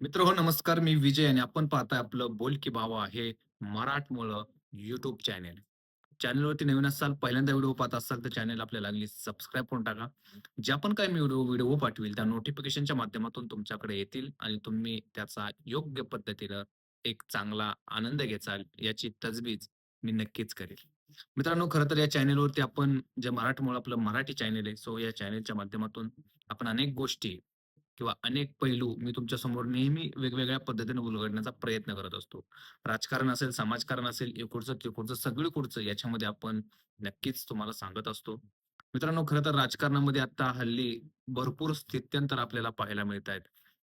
मित्र हो नमस्कार. मी विजय आणि आपण पाहताय आपलं बोल की भावा हे मराठमोळं युट्यूब चॅनेल चॅनलवरती नवीन असाल पहिल्यांदा व्हिडिओ पाहत असाल तर चॅनल आपल्याला लागली सबस्क्राईब करून टाका. ज्या पण काही मी व्हिडिओ व्हिडिओ पाठवेल त्या नोटिफिकेशनच्या माध्यमातून तुमच्याकडे येतील आणि तुम्ही त्याचा योग्य पद्धतीनं एक चांगला आनंद घेचाल याची तजवीज मी नक्कीच करेल. मित्रांनो खरं तर या चॅनेलवरती आपण जे मराठमोळ आपलं मराठी चॅनेल आहे सो या चॅनेलच्या माध्यमातून आपण अनेक गोष्टी किंवा अनेक पैलू मी तुमच्यासमोर नेहमी वेगवेगळ्या पद्धतीने उलगडण्याचा प्रयत्न करत असतो. राजकारण असेल, समाजकारण असेल, इकडचं तिकडचं कुठचं याच्यामध्ये आपण नक्कीच तुम्हाला सांगत असतो. मित्रांनो खरं तर राजकारणामध्ये आता हल्ली भरपूर स्थित्यंतर आपल्याला पाहायला मिळत आहेत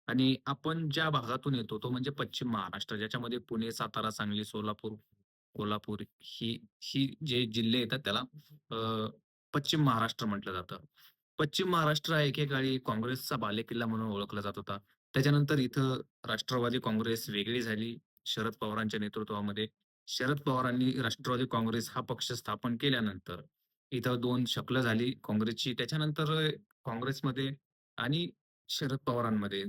आणि आपण ज्या भागातून येतो तो म्हणजे पश्चिम महाराष्ट्र ज्याच्यामध्ये पुणे, सातारा, सांगली, सोलापूर, कोल्हापूर ही ही जे जिल्हे येतात त्याला पश्चिम महाराष्ट्र म्हटलं जातं. पश्चिम महाराष्ट्र हा एकेकाळी काँग्रेसचा बालेकिल्ला म्हणून ओळखला जात होता. त्याच्यानंतर इथं राष्ट्रवादी काँग्रेस वेगळी झाली शरद पवारांच्या नेतृत्वामध्ये. शरद पवारांनी राष्ट्रवादी काँग्रेस हा पक्ष स्थापन केल्यानंतर इथं दोन शकलं झाली काँग्रेसची. त्याच्यानंतर काँग्रेसमध्ये आणि शरद पवारांमध्ये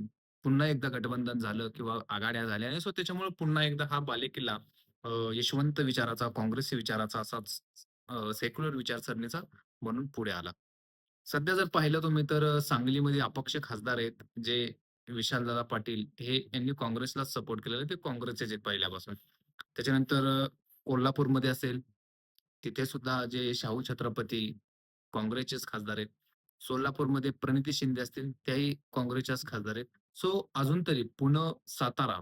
पुन्हा एकदा गठबंधन झालं किंवा आघाड्या झाल्या आणि सो त्याच्यामुळे पुन्हा एकदा हा बालेकिल्ला यशवंत विचाराचा, काँग्रेसी विचाराचा असाच सेक्युलर विचारसरणीचा म्हणून पुढे आला. सध्या जर पाहिलं तुम्ही तर सांगलीमध्ये अपक्ष खासदार आहेत, जे विशालदादा पाटील हे यांनी काँग्रेसला सपोर्ट केलेलं ते काँग्रेसचे आहेत पहिल्यापासून. त्याच्यानंतर कोल्हापूरमध्ये असेल, तिथे सुद्धा जे शाहू छत्रपती काँग्रेसचेच खासदार आहेत. सोलापूरमध्ये प्रणिती शिंदे असतील, त्याही काँग्रेसच्याच खासदार आहेत. सो अजून तरी पुणे, सातारा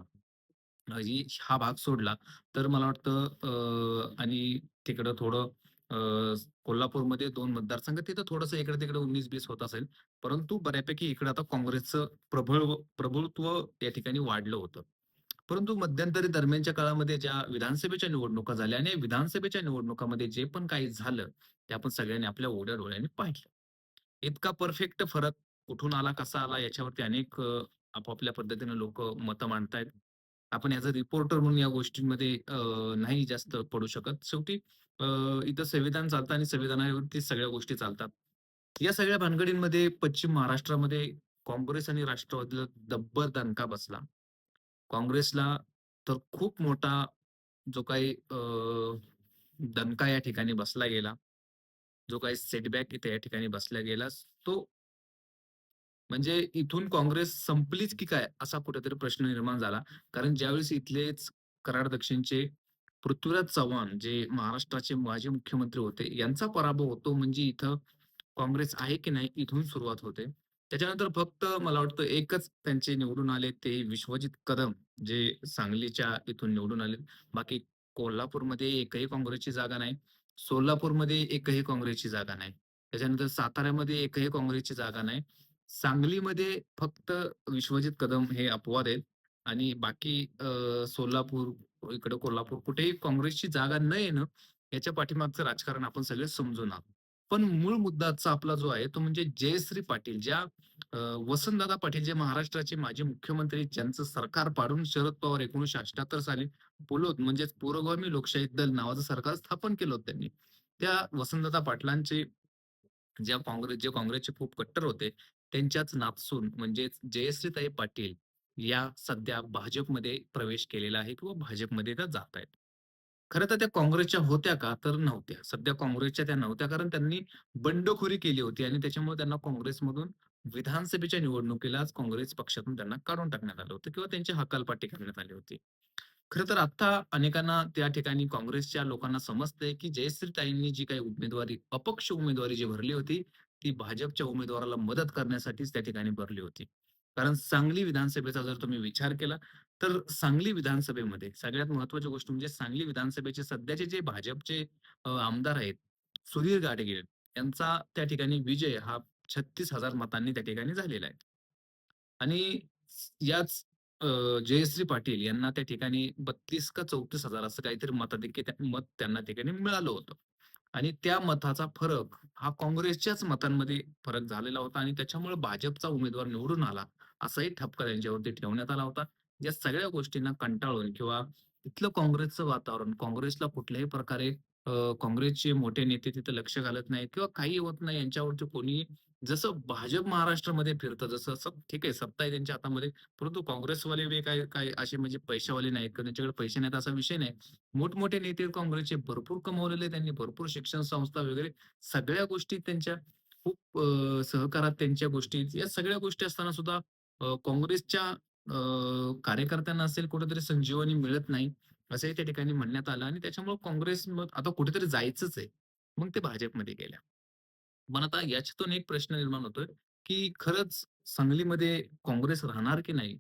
हा भाग सोडला, तर मला वाटतं आणि तिकडं थोडं कोल्हापूरमध्ये दोन मतदारसंघ तिथं थोडंसं इकडे-तिकडे 19-20 होत असेल. परंतु बऱ्यापैकी इकडे आता काँग्रेसचं प्रबळ प्रभुत्व या ठिकाणी वाढलं होतं. परंतु मध्यंतरी दरम्यानच्या काळामध्ये ज्या विधानसभेच्या निवडणुका झाल्या आणि विधानसभेच्या निवडणुकामध्ये जे पण काही झालं, ते आपण सगळ्यांनी आपल्या ओढ्या डोळ्याने पाहिलं. इतका परफेक्ट फरक कुठून आला, कसा आला याच्यावरती अनेक आपापल्या पद्धतीने लोक मतं मांडतायत. आपण ॲज अ रिपोर्टर म्हणून या गोष्टींमध्ये नाही जास्त पडू शकत. शेवटी इथं संविधान चालतं आणि संविधानावरती सगळ्या गोष्टी चालतात. या सगळ्या भानगडींमध्ये पश्चिम महाराष्ट्रामध्ये काँग्रेस आणि राष्ट्रवादीला दब्बर दणका बसला. काँग्रेसला तर खूप मोठा जो काही अ, दणका या ठिकाणी बसला गेला. जो काही सेटबॅक इथे या ठिकाणी बसला गेला, तो म्हणजे इथून काँग्रेस संपलीच की काय? असा कुठेतरी प्रश्न निर्माण झाला. कारण ज्यावेळेस इथलेच कराड दक्षिणचे पृथ्वीराज चव्हाण जे महाराष्ट्राचे माजी मुख्यमंत्री होते, यांचा पराभव होतो म्हणजे इथं काँग्रेस आहे की नाही इथून सुरुवात होते. त्याच्यानंतर फक्त मला वाटतं एकच त्यांचे निवडून आले ते विश्वजित कदम जे सांगलीच्या इथून निवडून आले. बाकी कोल्हापूरमध्ये एकही काँग्रेसची जागा नाही. सोलापूरमध्ये एकही काँग्रेसची जागा नाही. त्याच्यानंतर साताऱ्यामध्ये एकही काँग्रेसची जागा नाही. सांगलीमध्ये फक्त विश्वजित कदम हे अपवाद आहेत आणि बाकी अ, सोलापूर, इकडे कोल्हापूर कुठेही काँग्रेसची जागा न येणं, याच्या पाठीमागचं राजकारण आपण सगळे समजून आहोत. पण मूळ मुद्दाचा आपला जो आहे तो म्हणजे जयश्री पाटील ज्या वसंतदादा पाटील जे महाराष्ट्राचे माजी मुख्यमंत्री ज्यांचं सरकार पाडून शरद पवार 1978 साली पुलोद म्हणजेच पुरोगामी लोकशाही दल नावाचं सरकार स्थापन केलं होतं त्यांनी. त्या वसंतदादा पाटलांचे ज्या काँग्रेस जे काँग्रेसचे खूप कट्टर होते, त्यांच्याच नातसून म्हणजेच जयश्रीताई पाटील या सध्या भाजपमध्ये प्रवेश केलेला आहे किंवा भाजपमध्ये त्या जातायत. खरं तर त्या काँग्रेसच्या होत्या का? तर नव्हत्या. सध्या काँग्रेसच्या त्या नव्हत्या कारण त्यांनी बंडखोरी केली होती आणि त्याच्यामुळे त्यांना काँग्रेसमधून विधानसभेच्या निवडणुकीलाच काँग्रेस पक्षातून त्यांना काढून टाकण्यात आलं होतं किंवा त्यांची हकालपाटी करण्यात आली होती. खर तर आता अनेकांना त्या ठिकाणी काँग्रेसच्या लोकांना समजते की जयश्रीताईंनी जी काही उमेदवारी अपक्ष उमेदवारी जी भरली होती, ती भाजपच्या उमेदवाराला मदत करण्यासाठीच त्या ठिकाणी भरली होती. कारण सांगली विधानसभेचा जर तुम्ही विचार केला, तर सांगली विधानसभेमध्ये सगळ्यात महत्वाची गोष्ट म्हणजे सांगली विधानसभेचे सध्याचे जे भाजपचे आमदार आहेत, सुधीर गाडगीळ यांचा त्या ठिकाणी विजय हा 36,000 मतांनी त्या ठिकाणी झालेला आहे. आणि याच जयश्री पाटील यांना त्या ठिकाणी 32 का चौतीस हजार असं काहीतरी मताधिक्य मत त्यांना ठिकाणी मिळालं होतं. आणि त्या मताचा फरक हा काँग्रेसच्याच मतांमध्ये फरक झालेला होता आणि त्याच्यामुळे भाजपचा उमेदवार निवडून आला, असाही ठपका त्यांच्यावरती ठेवण्यात आला होता. या सगळ्या गोष्टींना कंटाळून किंवा तिथलं काँग्रेसचं वातावरण, काँग्रेसला कुठल्याही प्रकारे अ, काँग्रेसचे मोठे नेते तिथे लक्ष घालत नाहीत किंवा काही होत नाही यांच्यावरती कोणी जसं भाजप महाराष्ट्रामध्ये फिरतं जसं सब ठीक आहे सत्ता आहे त्यांच्या हातामध्ये परंतु काँग्रेसवाले बी काय काय असे म्हणजे पैशावाले नाहीत किंवा त्यांच्याकडे पैसे नाहीत असा विषय नाही. मोठमोठे नेते काँग्रेसचे भरपूर कमवलेले त्यांनी भरपूर शिक्षण संस्था वगैरे सगळ्या गोष्टी त्यांच्या खूप अ, सहकारात त्यांच्या गोष्टी या सगळ्या गोष्टी असताना सुद्धा अ, काँग्रेसच्या अ, कार्यकर्त्यांना असेल कुठेतरी संजीवनी मिळत नाही. असंही त्या ठिकाणी म्हणण्यात आलं आणि त्याच्यामुळे काँग्रेस मग आता कुठेतरी जायचंच आहे. मग ते भाजपमध्ये गेल्या. पण आता याच्यातून एक प्रश्न निर्माण होतोय, की खरंच सांगलीमध्ये काँग्रेस राहणार की नाही?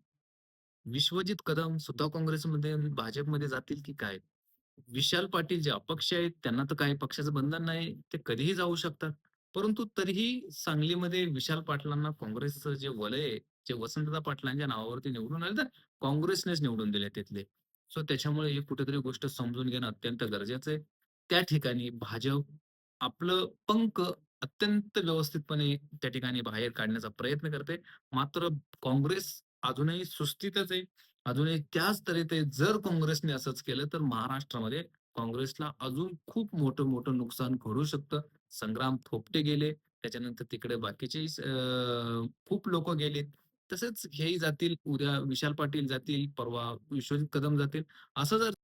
विश्वजित कदम सुद्धा काँग्रेसमध्ये भाजपमध्ये जातील की काय? विशाल पाटील जे अपक्ष आहेत, त्यांना तर काही पक्षाचं बंधन नाही. ते कधीही जाऊ शकतात. परंतु तरीही सांगलीमध्ये विशाल पाटलांना काँग्रेसचं जे वलय आहे, जे वसंतदा पाटलांच्या नावावरती निवडून आले, तर काँग्रेसनेच निवडून दिले तिथले. सो त्याच्यामुळे ही कुठेतरी गोष्ट समजून घेणं अत्यंत गरजेचं आहे. त्या ठिकाणी भाजप आपलं पंख अत्यंत व्यवस्थितपणे त्या ठिकाणी बाहेर काढण्याचा प्रयत्न करते. मात्र काँग्रेस अजूनही सुस्थितच आहे. अजूनही त्याच तऱ्हेत आहे. जर काँग्रेसने असंच केलं, तर महाराष्ट्रामध्ये काँग्रेसला अजून खूप मोठं-मोठं नुकसान घडू शकतं. संग्राम थोपटे गेले, त्याच्यानंतर तिकडे बाकीचे खूप लोक गेलेत तसेच हेही जातील, उद्या विशाल पाटील जातील, परवा विश्वजित कदम जातील. असं जर